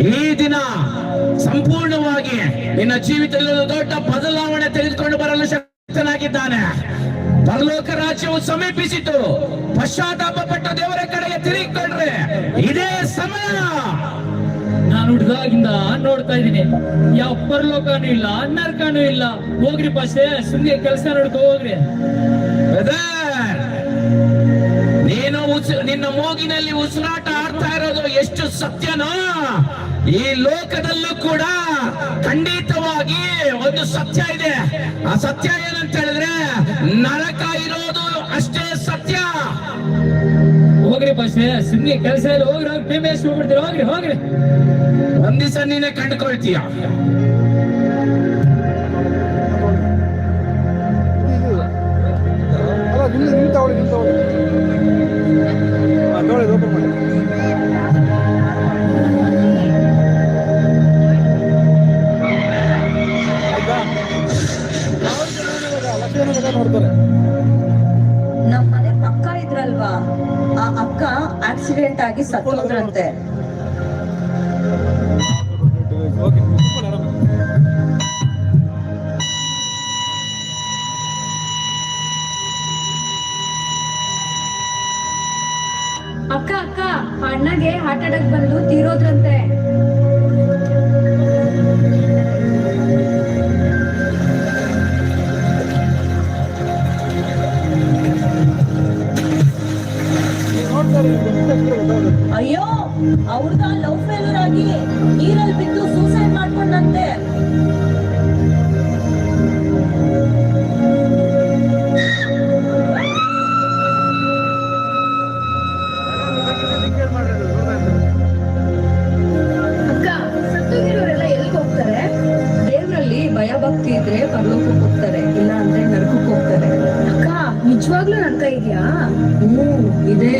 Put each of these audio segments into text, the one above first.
ಈ ದಿನ ಸಂಪೂರ್ಣವಾಗಿ ನಿನ್ನ ಜೀವಿತದಲ್ಲಿ ದೊಡ್ಡ ಬದಲಾವಣೆ ತೆಗೆದುಕೊಂಡು ಬರಲು ಶಕ್ತನಾಗಿದ್ದಾನೆ. ಪರಲೋಕ ರಾಜ್ಯವು ಸಮೀಪಿಸಿತು. ಪಶ್ಚಾತ್ತಾಪ ಪಟ್ಟ ದೇವರ ಕಡೆಗೆ ತಿರುಗಿಕೊಂಡ್ರೆ ಇದೇ ಸಮಯ. ನಾನು ಹುಡ್ದಾಗಿಂದ ನೋಡ್ತಾ ಇದ್ದೀನಿ. ಯಾವ ಪರಲೋಕನೂ ಇಲ್ಲ ನರಕನೂ ಇಲ್ಲ. ಹೋಗ್ರಿ ಪಾಸೆ ಸುಮ್ಮನೆ ಕೆಲಸ ನೋಡ್ಕೊ ಹೋಗ್ರಿ. ನೀನು ನಿನ್ನ ಮೂಗಿನಲ್ಲಿ ಉಸಿರಾಟ ಆಡ್ತಾ ಇರೋದು ಎಷ್ಟು ಸತ್ಯನೋ? ಈ ಲೋಕದಲ್ಲೂ ಕೂಡ ಖಂಡಿತವಾಗಿ ಒಂದು ಸತ್ಯ ಇದೆ. ಆ ಸತ್ಯ ಏನಂತ ಹೇಳಿದ್ರೆ ನರಕ ಇರೋದು ಅಷ್ಟೇ ಸತ್ಯ. ಹೋಗ್ರಿ ಬಸ್ ಸುಮ್ನೆ ಕೆಲಸ ಇಲ್ಲ ಹೋಗ್ರಿ ಹೋಗಿ ಪೇಮೆಂಟ್ ಹೋಗ್ಬಿಡ್ತೀರಿ? ಹೋಗ್ರಿ ಹೋಗ್ರಿ. ಒಂದ್ ದಿವಸ ನೀನೆ ಕಂಡುಕೊಳ್ತೀಯ? aquí está todo. ಅವ್ರದ ಲವ್ ಫೇಲ್ಯೂರ್ ಆಗಿ ನೀರಲ್ಲಿ ಬಿದ್ದು ಸೂಸೈಡ್ ಮಾಡ್ಕೊಂಡಂತೆ. ಅಕ್ಕ ಸತ್ತೋಗಿರೋರೆಲ್ಲ ಎಲ್ಲಿಗೆ ಹೋಗ್ತಾರೆ? ದೇವ್ರಲ್ಲಿ ಭಯ ಭಕ್ತಿ ಇದ್ರೆ ಪರಲೋಕಕ್ಕೆ ಹೋಗ್ತಾರೆ ಇಲ್ಲ ಅಂದ್ರೆ ನರಕಕ್ಕೆ ಹೋಗ್ತಾರೆ. ಅಕ್ಕ ನಿಜವಾಗ್ಲೂ ನನ್ಕ ಇದೆಯಾ ಹ್ಮ್ ಇದೆ.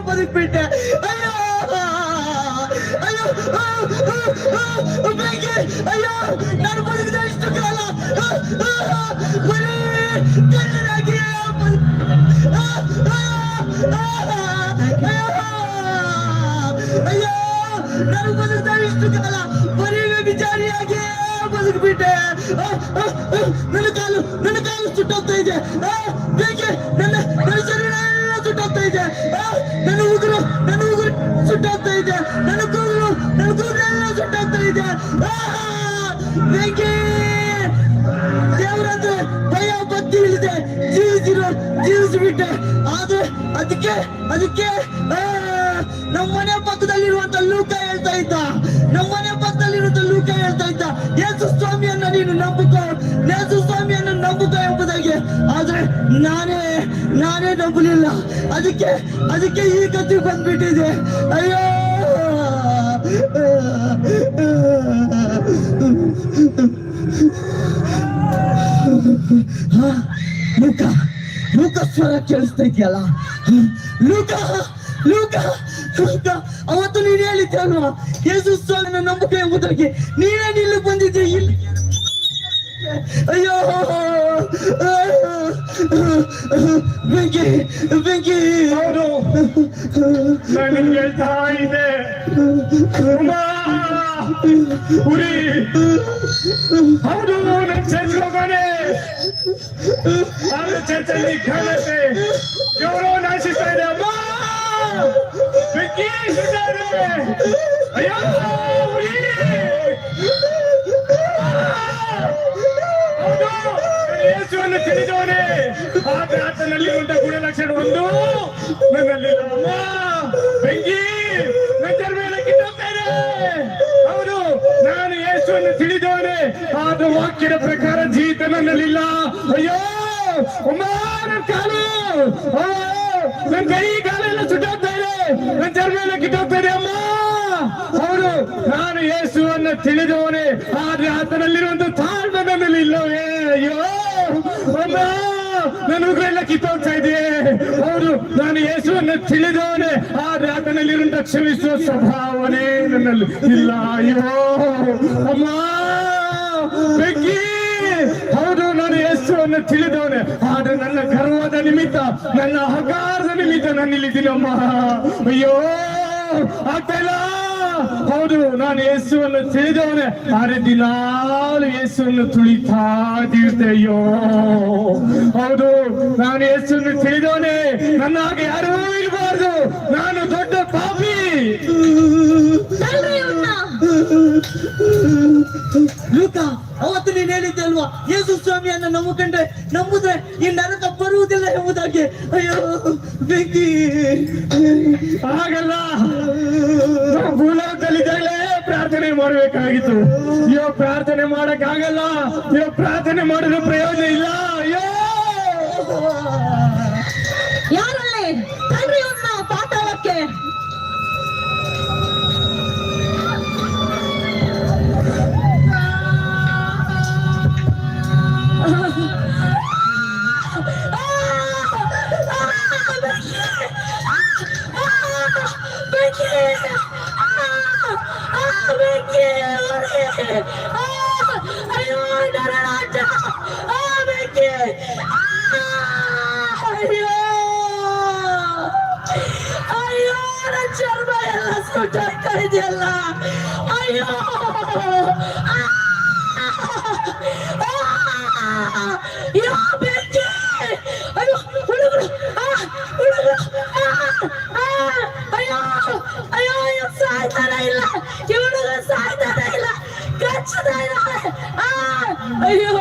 ಕುಡುಕನಾಗಿ ಬದುಕ್ಬಿಟ್ಟೆ ಅಯ್ಯೋ ಅಯ್ಯೋ ಬೆಂಕಿ ಅಯ್ಯೋ ನಾನು ಬದುಕಿದ ಇಷ್ಟು ಕಾಲ ಬರೀ ಕಳ್ಳನಾಗಿ ಅಯ್ಯೋ ನಾನು ಬದುಕ್ತಾ ಇಷ್ಟು ಕಾಲ ಬರೀ ವಿಚಾರಿಯಾಗಿ ಬದುಕ್ಬಿಟ್ಟೆ ಆ, ಆ, ಆ, ನನ್ನ ಕಾಲು ನನ್ನ ಕಾಲು ಸುಟ್ಟೋಗ್ತಾ ಇದೆ ಆ, ಬೇಕೆ ನನ್ನ ನನ್ನ ಶರೀರ ಎಲ್ಲ ಸುಟ್ಟೋಗ್ತಾ ಇದೆ. ನನ್ನ ಉಗುರು ನನ್ನ ಉಗುರು ಸುಟ್ಟಾಗ್ತಾ ಇದೆ. ನನ್ನ ಕೂದಲು ನನ್ನ ಕೂದಲೆಲ್ಲ ಸುಟ್ಟಾಗ್ತಾ ಇದೆ. ದೇವರಂದ್ರೆ ಭಯ, ಭಕ್ತಿ ಇಲ್ಲದೆ ಜೀವಿಸಿರೋ, ಜೀವಿಸಿಬಿಟ್ಟೆ. ಆದ್ರೆ ಅದಕ್ಕೆ ಅದಕ್ಕೆ ನಮ್ಮ ಮನೆ ಪಕ್ಕದಲ್ಲಿರುವಂತ ಲೂಕ ಹೇಳ್ತಾ ಇದ್ದ. ನಮ್ಮ ಮನೆ ಪಕ್ಕದಲ್ಲಿರುವಂತ ಲೂಕ ಹೇಳ್ತಾ ಇದ್ದ. ಯೇಸು ಸ್ವಾಮಿಯನ್ನ ನೀನು ನಂಬುಕೋ. ಯೇಸು ನಾನೇ ಅದಕ್ಕೆ ಅದಕ್ಕೆ ಈ ಗತಿ ಬಂದ್ಬಿಟ್ಟಿದೆ. ಅಯ್ಯೋ! ಲೂಕ ಲೂಕ ಸ್ವರ ಕೇಳಿಸ್ತಾ ಇದೆಯಲ್ಲ ಲೂಕ ಲೂಕ ಲೂಕ, ಅವತ್ತು ನೀನು ಹೇಳಿದ್ದೆ ಅಲ್ವಾ? ಯೇಸು ಸ್ವಾಮಿನ ನಂಬಿಕೆ ಎಂಬುದಾಗಿ ನೀನೇ ನಿಲ್ಲು ಬಂದಿದ್ದೆ ಇಲ್ಲಿ? ಅಯ್ಯೋ! Ben gay, ben gay. Pardon. Senin yeltayde. Kuma. Uri. Pardon, ben çetrogane. Abi çetreni kalete. Yoro nasi sayda. Ma. Ben şunları. Ayağım. Uri. Pardon. ಯೇಸುವನ್ನು ತಿಳಿದವನೇ. ಆದ್ರೆ ಆತನಲ್ಲಿ ಉಂಟ ಗುಣಲಕ್ಷಣ ಒಂದು. ನನ್ನಲ್ಲಿ ರಾಮ ಬೆಂಕಿ ನಂತರ ಮೇಲೆ ಕಿತ್ತೋಗ್ತಾ ನಾನು ಯೇಸುವನ್ನು ತಿಳಿದವನೇ. ಆದ ವಾಕ್ಯದ ಪ್ರಕಾರ ಜೀವಿತ ನನ್ನಲ್ಲಿಲ್ಲ. ಅಯ್ಯೋ ನನ್ನ ಕಾಲು. ನನ್ನ ಕೈ ಕಾಲೆಲ್ಲ ಸುಟ್ಟೋಗ್ತಾ ಇದೆ. ನನ್ನ ಚರ್ಮ ಕಿತ್ತೋಗ್ತಾ ಇದೆ, ಅಮ್ಮ. ಹೌದು. ನಾನು ಯೇಸುವನ್ನು ತಿಳಿದವನೇ. ಆದ್ರೆ ಆತನಲ್ಲಿರುವಂತ ತಾಳ್ಮೆ ನನ್ನಲ್ಲಿ ಇಲ್ಲವೇ? ಅಯ್ಯೋ ಉಗ್ರ ಎಲ್ಲ ಕಿತ್ತೋಗ್ತಾ ಇದೆ ಹೌದು, ನಾನು ಯೇಸುವನ್ನು ತಿಳಿದವನೇ. ಆದ್ರೆ ಆತನಲ್ಲಿರುವಂತ ಕ್ಷಮಿಸುವ ಸ್ವಭಾವನೇ ನನ್ನಲ್ಲಿ ಇಲ್ಲ. ಅಯ್ಯೋ, ಅಮ್ಮ ಬೆಂಕಿ ಹೌದು, ನಾನು ಯೇಸುವನ್ನು ತಿಳಿದವನೇ. ಆದ್ರೆ ನನ್ನ ಗರ್ವದ ನಿಮಿತ್ತ, ನನ್ನ ಅಹಂಕಾರದ ನಿಮಿತ್ತ ನಾನು ಇಲ್ಲಿದ್ದೀನಮ್ಮ ಅಯ್ಯೋ, ಆಗ್ತಾ ಇಲ್ಲ. ಹೌದು ನಾನು ಯೇಸುವನ್ನು ತಿಳಿದವನೇ. ಆದ್ರೆ ದಿನಾಲು ಯೇಸುವನ್ನು ತುಳಿತಾ ಅಯ್ಯೋ ಹೌದು ನಾನು ಯೇಸುವನ್ನು ತಿಳಿದವನೇ. ನನ್ನ ಹಾಗೆ ಯಾರೂ ಇರಬಾರ್ದು. ನಾನು ದೊಡ್ಡ ಪಾಪಿ. ಲೂಕ ಅವತ್ತು ನೀನ್ ಹೇಳಿದ್ದೆ ಅಲ್ವಾ? ಯೇಸು ಸ್ವಾಮಿಯನ್ನ ನಂಬಿಕೊಂಡ್ರೆ ನಂಬುದ್ರೆ ಈ ನರಕ ಬರುವುದಿಲ್ಲ ಎಂಬುದಾಗಿ. ಅಯ್ಯೋ ಬೆಂಕಿ. ಪ್ರಾರ್ಥನೆ ಮಾಡಬೇಕಾಗಿತ್ತು. ಇವ ಪ್ರಾರ್ಥನೆ ಮಾಡಕ್ ಆಗಲ್ಲ ಅಯ್ಯೋ ಪ್ರಾರ್ಥನೆ ಮಾಡಿದ್ರೆ ಪ್ರಯೋಜನ ಇಲ್ಲ. ಅಯ್ಯೋ ಯಾರಲ್ಲಿ? ಪಾತಾಳಕ್ಕೆ. ಅಯ್ಯೋ ನರಳಾಟ ಆ ಬೆಂಕಿ ಅಯ್ಯೋ ಅಯ್ಯೋ ನನ್ನ ಚರ್ಮ ಎಲ್ಲ ಸಾಯ್ತಾನೆ ಇಲ್ಲ ಕಚ್ಚುತ್ತಾ ಕಚ್ಚದ ಅಯ್ಯೋ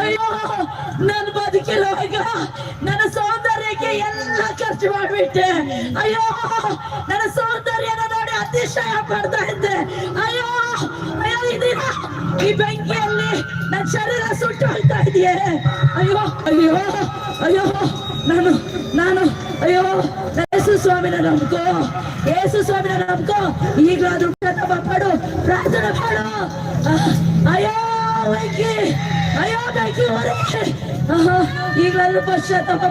ಅಯ್ಯೋ ನನ್ನ ಬದುಕಿಲ್ಲ ನನ್ನ ಸೌಂದರ್ಯಕ್ಕೆ ಎಲ್ಲ ಖರ್ಚು ಮಾಡ್ಬಿಟ್ಟೆ. ಅಯ್ಯೋ, ನನ್ನ ಸೌಂದರ್ಯನ ನೋಡಿ ಅತಿಶಯ ಪಡ್ತಾ ಇದ್ದೆ. ಅಯ್ಯೋ ಅಯ್ಯೋ ಇದೀಗ ಈ ಬೆಂಕಿಯಲ್ಲಿ ನನ್ನ ಶರೀರ ಸುಟ್ಟು ಹೋಗ್ತಾ ಇದೆಯೇ? ಅಯ್ಯೋ ಅಯ್ಯೋ ಅಯ್ಯೋ, ನಾನು ನಾನು, ಅಯ್ಯೋ ಯೇಸು ಸ್ವಾಮಿನ ನಂಬ್ಕೋ ಯೇಸು ಸ್ವಾಮಿನ ನಂಬ್ಕೋ ಈಗಲಾದ್ರೂ ಪ್ರಥಮ ಪಡು ಪ್ರಾರ್ಥನೆ ಮಾಡು ಅಹ್, ಅಯ್ಯೋ ಬೆಂಕಿ ಅಯ್ಯೋ ಬೆಂಕಿ ಹೊರೆ ಈಗಲಾದ್ರೂ ಪಶ್ಚಾತ್ತಾಪ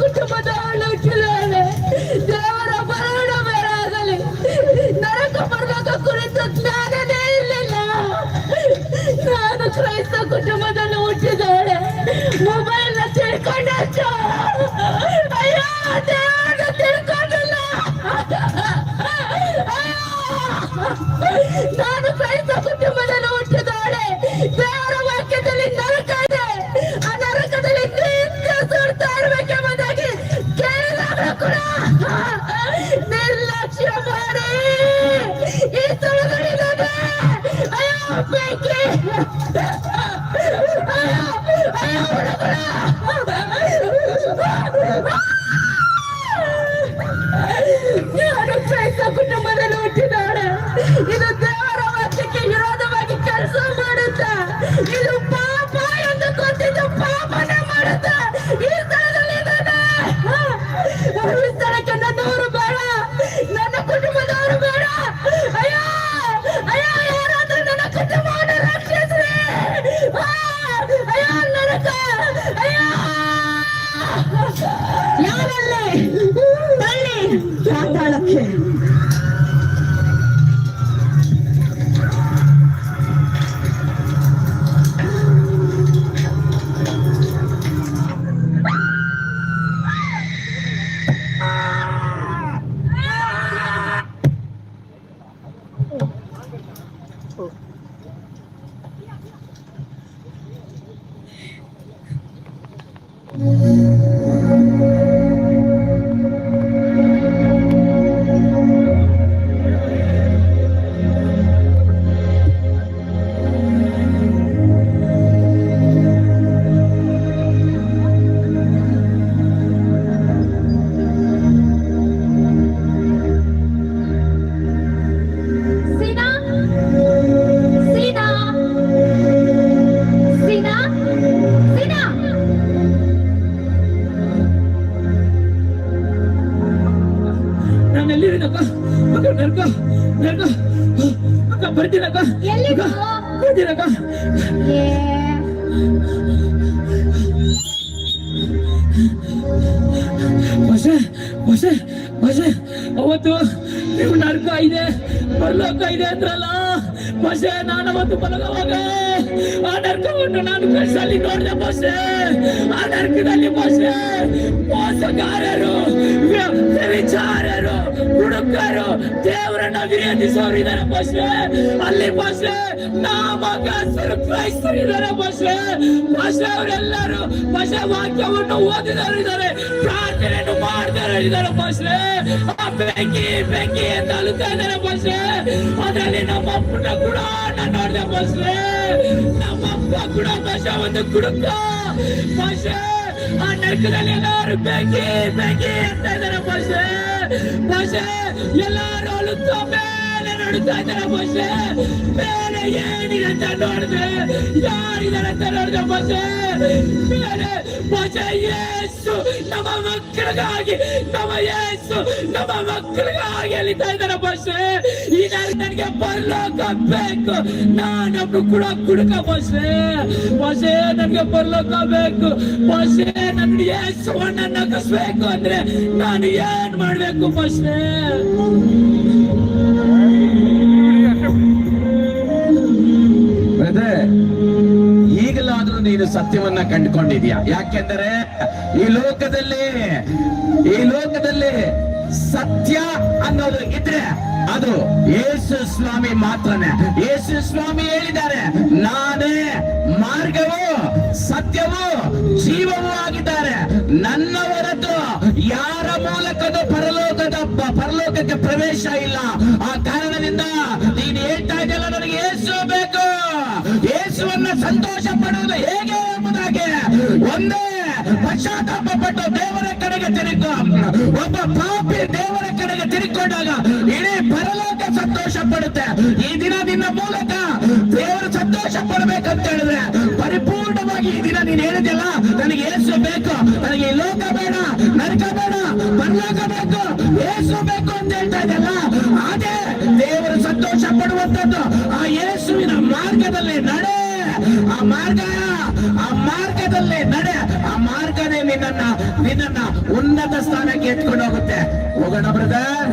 ಕುಟುಂಬದವಳು ಹುಟ್ಟಿದವಳೆ ದೇವರ ಬರೋಣ ಬೇರಾಗಲಿ ನರಕ ಪರಲೋಕ ಕುರಿತು ಜ್ಞಾನನೇ ಇರಲಿಲ್ಲ ನಾನು ಕ್ರೈಸ್ತ ಕುಟುಂಬದಲ್ಲಿ ಹುಟ್ಟಿದವಳೆ. ಮೊಬೈಲ್ ತಿಳ್ಕೊಂಡಷ್ಟು ಅಯ್ಯೋ, ದೇವರನ್ನ ತಿಳ್ಕೊಂಡಿಲ್ಲ! ನಾನು ಕ್ರೈಸ್ತ ಕುಟುಂಬದಲ್ಲಿ ಹುಟ್ಟಿದವಳೆ. ದೇವರ ವಾಕ್ಯದಲ್ಲಿ ಪಾತಾಳಕ್ಕೆ ಬಸೆ ಅವತ್ತು ನೀವು ನರ್ಕ ಇದೆ ಪರಲೋಕ ಇದೆ ಅಂದ್ರಲ್ಲ? ಬಸೆ ನಾನು ಅವತ್ತು ಮಲಗುವಾಗ ಆ ನರ್ಕವನ್ನು ನಾನು ಕನಸಲ್ಲಿ ನೋಡಿದೆ ಬಸೆ ಆ ನರ್ಕದಲ್ಲಿ ಬಸೆ ಮೋಸಗಾರರು ವಿಚಾರರು ಹುಡುಕರು ದೇವರನ್ನ ವಿರೋಧಿಸೋರು ಇದಾರೆ ಬಸೆ ಅಲ್ಲಿ ಪಾಸ್ಟ್ರೆ ನಾಮಕ ಕ್ರೈಸ್ತರು ಕ್ರೈಸ್ತರಿದ್ದಾರೆ ಬಸೆ ಬಸೆ ಅವರೆಲ್ಲರೂ ಬಸೆ ವಾಕ್ಯವನ್ನು ಓದಿದವರು ಇದ್ದಾರೆ, ಪ್ರಾರ್ಥನೆಯನ್ನು ಮಾಡ್ತಾರೆ ಇದಾರೆ ಬಸೆ ಆ ಬೆಂಕಿ ಬೆಂಕಿ ಅಂತ ಅಳುತ್ತಾ ಇದ್ದಾರೆ ಅದರಲ್ಲಿ ನಮ್ಮ ಅಪ್ಪನ ಕೂಡ ನಾನು ನೋಡಿದೆ ನಮ್ಮ ಅಪ್ಪ ಕೂಡ ಬಸೆ ಒಂದು ಕುಡುಕ. ಬಸೆ ಆ ನರಕದಲ್ಲಿ ಎಲ್ಲರೂ ಬೆಂಕಿ ಬೆಂಕಿ ಅಂತ ಇದ್ದಾರೆ ಬಸೆ ಬಸೆ ಎಲ್ಲರೂ ಅಳುತ್ತಾ ಮೇಲೆ ನೋಡ್ತಾ ಇದ್ದಾರೆ ಮೋಸೆ? ಮೇಲೆ ಏನಿದೆ ಅಂತ ನೋಡಿದ್ರೆ ಯಾರಿದ್ದಾರೆ ಅಂತ ನೋಡಿದ್ರೆ ಮೋಸೆ? ಮೇಲೆ ಮೋಸೆ ಯೇಸು ನಮ್ಮ ಮಕ್ಕಳಿಗಾಗಿ, ನಮ್ಮ ಯೇಸು ನಮ್ಮ ಮಕ್ಕಳಿಗಾಗಿ ಅಲಿತಾ ಇದ್ದಾರೆ ಮೋಸೆ. ಈಗ ನನಗೆ ಬರ್ಲೋಕ ಬೇಕು. ನಾನೊಬ್ರು ಕೂಡ ಕುಡುಕ ಮೋಸೆ. ಬಸೆ ನನಗೆ ಬರ್ಲೋಕ ಬೇಕು. ಮೋಸೆ, ನನ್ನ ಯೇಸುವನ್ನ ನಗಿಸ್ಬೇಕು ಅಂದ್ರೆ ನಾನು ಏನ್ ಮಾಡ್ಬೇಕು ಬಸೆ ನೀನು ಸತ್ಯವನ್ನ ಕಂಡುಕೊಂಡಿದ್ಯಾ ಯಾಕೆಂದರೆ ಈ ಲೋಕದಲ್ಲಿ ಈ ಲೋಕದಲ್ಲಿ ಸತ್ಯ ಅನ್ನೋದು ಇದ್ರೆ ಅದು ಯೇಸು ಸ್ವಾಮಿ ಮಾತ್ರನೇ. ಯೇಸು ಸ್ವಾಮಿ ಹೇಳಿದ್ದಾರೆ, ನಾನೇ ಮಾರ್ಗವು, ಸತ್ಯವೂ, ಜೀವವೂ ಆಗಿದ್ದಾರೆ. ನನ್ನ ಹೊರತು ಯಾರ ಮೂಲಕದ ಪರಲೋಕದ ಪರಲೋಕಕ್ಕೆ ಪ್ರವೇಶ ಇಲ್ಲ. ಆ ಕಾರಣದಿಂದ ನೀನು ಹೇಳ್ತಾ ಇದೆಯಲ್ಲ, ನನಗೆ ಯೇಸು ಬೇಕು. ಯೇಸುವನ್ನ ಸಂತೋಷ ಪಡುವುದು ಹೇಗೆ? ಒಂದೇ ಪಶ್ಚಾತ್ತಾಪ ಪಟ್ಟು ದೇವರ ಕಡೆಗೆ ತಿರುಗ ಒಬ್ಬ ಪಾಪಿ ದೇವರ ಕಡೆಗೆ ತಿರುಗಿಕೊಂಡಾಗ ಇಡೀ ಪರಲೋಕ ಸಂತೋಷ ಪಡುತ್ತೆ. ಈ ದಿನ ನಿನ್ನ ಮೂಲಕ ದೇವರು ಸಂತೋಷ ಪಡಬೇಕಂತ ಹೇಳಿದ್ರೆ ಪರಿಪೂರ್ಣವಾಗಿ ಈ ದಿನ ನೀನ್ ಹೇಳಿದ್ಯಲ್ಲ, ನನಗೆ ಏಸು ಬೇಕು, ನನಗೆ ಲೋಕ ಬೇಡ, ನರಕ ಬೇಡ, ಪರಲೋಕ ಬೇಕು, ಏಸು ಬೇಕು ಅಂತ ಹೇಳ್ತಾ ಇದೆಯಲ್ಲ, ಅದೇ ದೇವರು ಸಂತೋಷ ಪಡುವಂತದ್ದು ಆ ಯೇಸುವಿನ ಮಾರ್ಗದಲ್ಲಿ ನಡೆ ಆ ಮಾರ್ಗ, ಆ ಮಾರ್ಗದಲ್ಲಿ ನಡೆ. ಆ ಮಾರ್ಗನೇ ನಿನ್ನ ನಿನ್ನ ಉನ್ನತ ಸ್ಥಾನಕ್ಕೆ ಎತ್ಕೊಂಡು ಹೋಗುತ್ತೆ. ಹೋಗೋಣ ಬ್ರದರ್